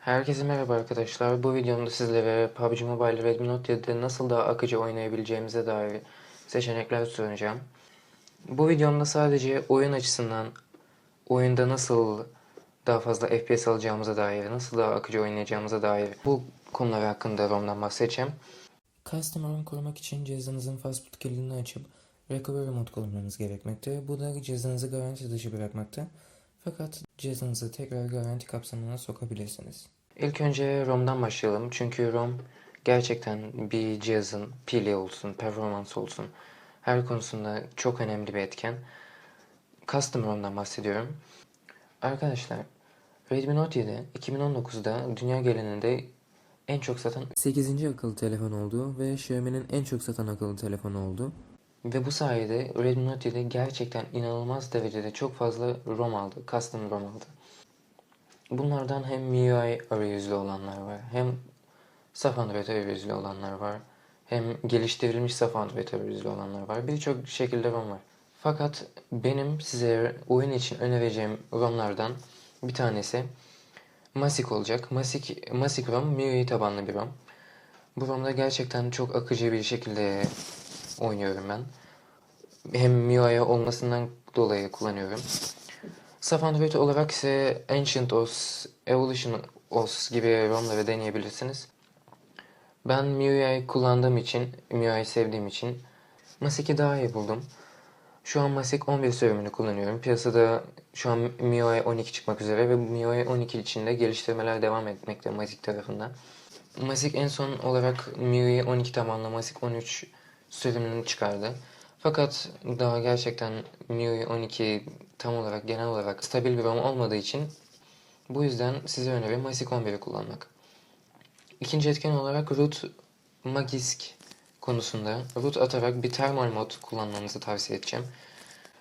Herkese merhaba arkadaşlar. Bu videomda sizlere PUBG Mobile Redmi Note 7'de nasıl daha akıcı oynayabileceğimize dair seçenekler sunacağım. Bu videomda sadece oyun açısından oyunda nasıl daha fazla FPS alacağımıza dair, nasıl daha akıcı oynayacağımıza dair bu konular hakkında ROM'dan bahsedeceğim. Custom ROM kurmak için cihazınızın fastboot kilidini açıp Recovery Mode kullanmanız gerekmekte. Bu da cihazınızı garanti dışı bırakmakta. Fakat cihazınızı tekrar garanti kapsamına sokabilirsiniz. İlk önce ROM'dan başlayalım. Çünkü ROM gerçekten bir cihazın pili olsun, performans olsun her konusunda çok önemli bir etken. Custom ROM'dan bahsediyorum. Arkadaşlar Redmi Note 7 2019'da dünya genelinde en çok satan 8. akıllı telefon oldu ve Xiaomi'nin en çok satan akıllı telefonu oldu. Ve bu sayede Redmi Note 7 gerçekten inanılmaz derecede çok fazla ROM aldı, custom ROM aldı. Bunlardan hem MIUI arayüzlü olanlar var, hem saf Android arayüzlü olanlar var, hem geliştirilmiş saf Android arayüzlü olanlar var. Birçok şekilde ROM var. Fakat benim size oyun için önereceğim ROMlardan bir tanesi Masik olacak. Masik, Masik ROM MIUI tabanlı bir ROM. Bu ROM'da gerçekten çok akıcı bir şekilde oynuyorum ben. Hem MIUI olmasından dolayı kullanıyorum. Saf Android olarak ise Ancient OS, Evolution OS gibi ROMları deneyebilirsiniz. Ben MIUI kullandığım için, MIUI sevdiğim için Masik'i daha iyi buldum. Şu an Masik 11 sürümünü kullanıyorum. Piyasada şu an MIUI 12 çıkmak üzere ve MIUI 12 içinde geliştirmeler devam etmekte Masik tarafından. Masik en son olarak MIUI 12 tabanlı Masik 13 sürümünü çıkardı. Fakat daha gerçekten MIUI 12 tam olarak genel olarak stabil bir ROM olmadığı için bu yüzden size önerim Masik 11'i kullanmak. İkinci etken olarak root magisk konusunda root atarak bir termal mod kullanmanızı tavsiye edeceğim.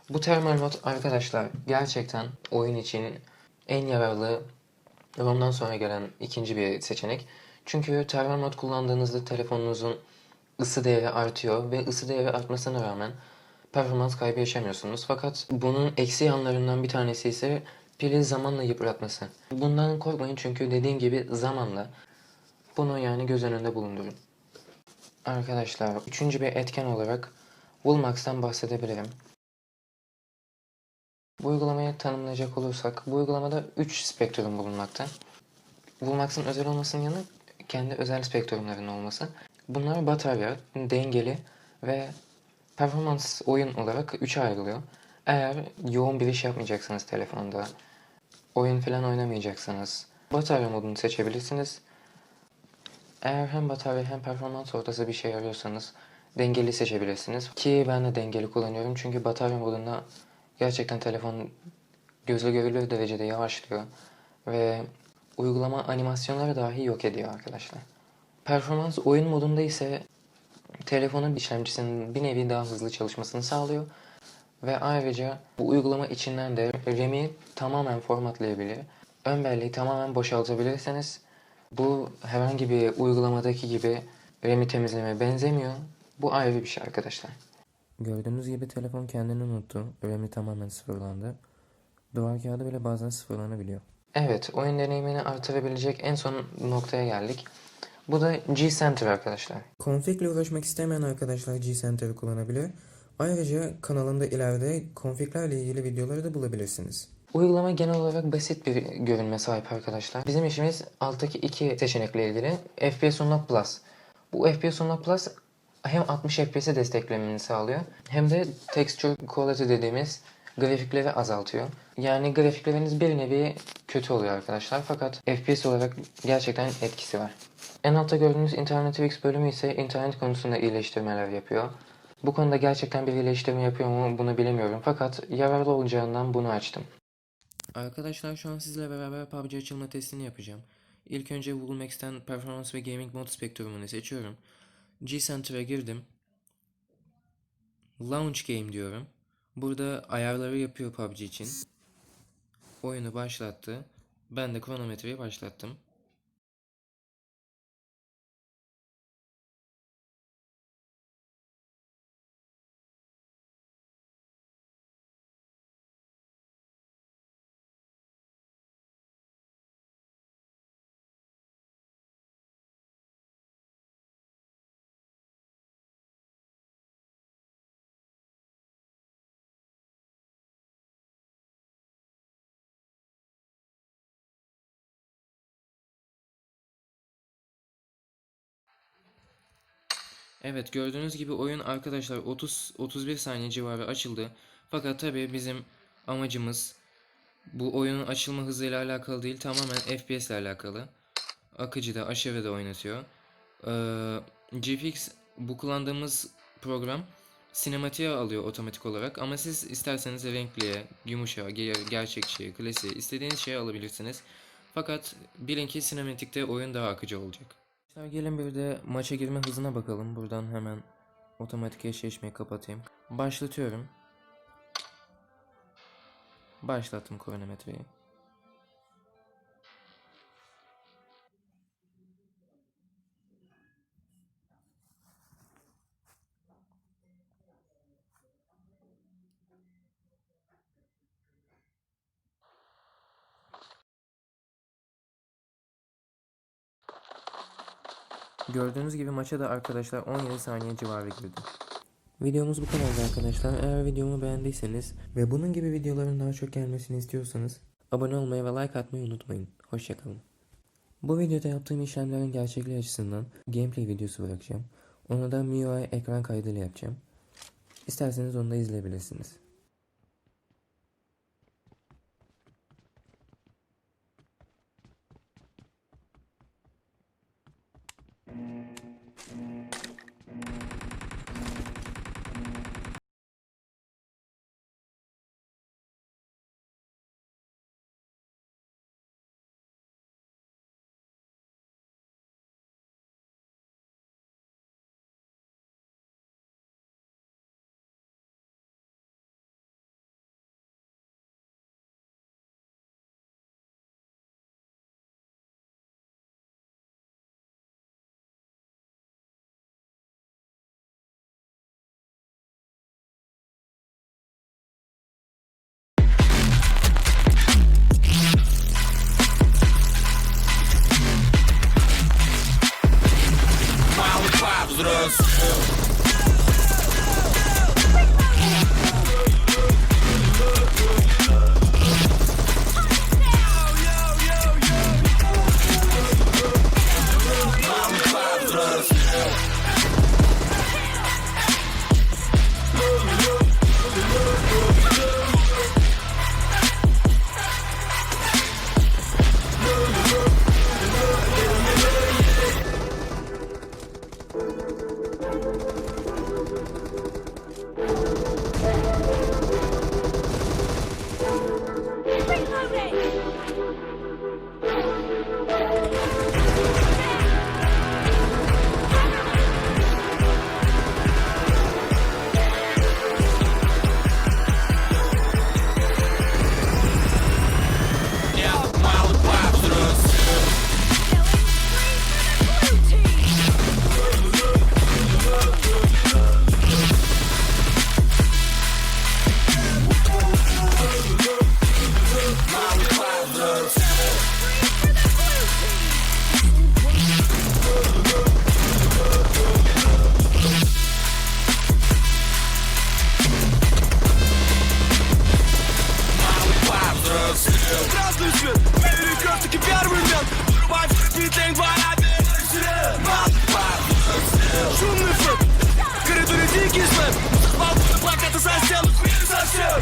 Bu termal mod arkadaşlar gerçekten oyun için en yararlı ROM'dan sonra gelen ikinci bir seçenek. Çünkü termal mod kullandığınızda telefonunuzun ısı değeri artıyor ve ısı değeri artmasına rağmen performans kaybı yaşamıyorsunuz. Fakat bunun eksi yanlarından bir tanesi ise pili zamanla yıpratması. Bundan korkmayın çünkü dediğim gibi zamanla bunu yani göz önünde bulundurun. Arkadaşlar üçüncü bir etken olarak Woolmax'tan bahsedebilirim. Bu uygulamayı tanımlayacak olursak bu uygulamada 3 spektrum bulunmakta. Woolmax'ın özel olmasının yanı kendi özel spektrumların olması. Bunlar batarya, dengeli ve performans oyun olarak 3'e ayrılıyor. Eğer yoğun bir iş yapmayacaksanız telefonda, oyun falan oynamayacaksanız batarya modunu seçebilirsiniz. Eğer hem batarya hem performans ortası bir şey arıyorsanız dengeli seçebilirsiniz. Ki ben de dengeli kullanıyorum çünkü batarya modunda gerçekten telefon gözle görülür derecede yavaşlıyor ve uygulama animasyonları dahi yok ediyor arkadaşlar. Performans oyun modunda ise telefonun işlemcisinin bir nevi daha hızlı çalışmasını sağlıyor. Ve ayrıca bu uygulama içinden de RAM'i tamamen formatlayabilir. Ön belleği tamamen boşaltabilirseniz bu herhangi bir uygulamadaki gibi RAM'i temizleme benzemiyor. Bu ayrı bir şey arkadaşlar. Gördüğünüz gibi telefon kendini unuttu. RAM'i tamamen sıfırlandı. Duvar kağıdı bile bazen sıfırlanabiliyor. Evet, oyun deneyimini artırabilecek en son noktaya geldik. Bu da G-Center arkadaşlar. Config ile uğraşmak istemeyen arkadaşlar G-Center'ı kullanabilir. Ayrıca kanalımda ileride configlerle ilgili videoları da bulabilirsiniz. Uygulama genel olarak basit bir görünme sahip arkadaşlar. Bizim işimiz alttaki iki seçenekle ilgili. FPS Unlock Plus. Bu FPS Unlock Plus hem 60 FPS'i desteklemeni sağlıyor hem de Texture Quality dediğimiz grafikleri azaltıyor. Yani grafikleriniz bir nevi kötü oluyor arkadaşlar fakat FPS olarak gerçekten etkisi var. En altta gördüğünüz Internet bölümü ise internet konusunda iyileştirmeler yapıyor. Bu konuda gerçekten bir iyileştirme yapıyor mu bunu bilemiyorum fakat yararlı olacağından bunu açtım. Arkadaşlar şu an sizle beraber PUBG açılma testini yapacağım. İlk önce Woolmax'ten Performance ve Gaming Mode spektrumunu seçiyorum. G-Center'a girdim. Launch Game diyorum. Burada ayarları yapıyor PUBG için. Oyunu başlattı. Ben de kronometreyi başlattım. Evet gördüğünüz gibi oyun arkadaşlar 30-31 saniye civarı açıldı. Fakat tabi bizim amacımız bu oyunun açılma hızıyla alakalı değil tamamen FPS ile alakalı. Akıcı da aşırı da oynatıyor. Ee, GFX bu kullandığımız program sinematiğe alıyor otomatik olarak ama siz isterseniz renkliye, yumuşağa, ger- gerçekçiye, klasiğe istediğiniz şeyi alabilirsiniz. Fakat bilin ki sinematikte oyun daha akıcı olacak. Arkadaşlar gelin bir de maça girme hızına bakalım. Buradan hemen otomatik eşleşmeyi kapatayım. Başlatıyorum. Başlattım kronometreyi. Gördüğünüz gibi maça da arkadaşlar 17 saniye civarı girdi. Videomuz bu kadardı arkadaşlar. Eğer videomu beğendiyseniz ve bunun gibi videoların daha çok gelmesini istiyorsanız abone olmayı ve like atmayı unutmayın. Hoşçakalın. Bu videoda yaptığım işlemlerin gerçekliği açısından gameplay videosu bırakacağım. Onu da MIUI ekran kaydıyla yapacağım. İsterseniz onu da izleyebilirsiniz.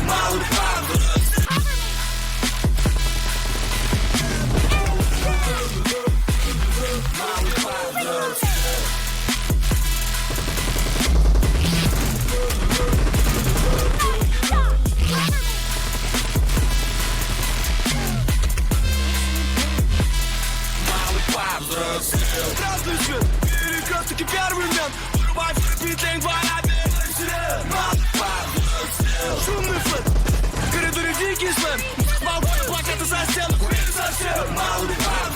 maluco kiss left. My block at the side cellar. Side cellar. My only.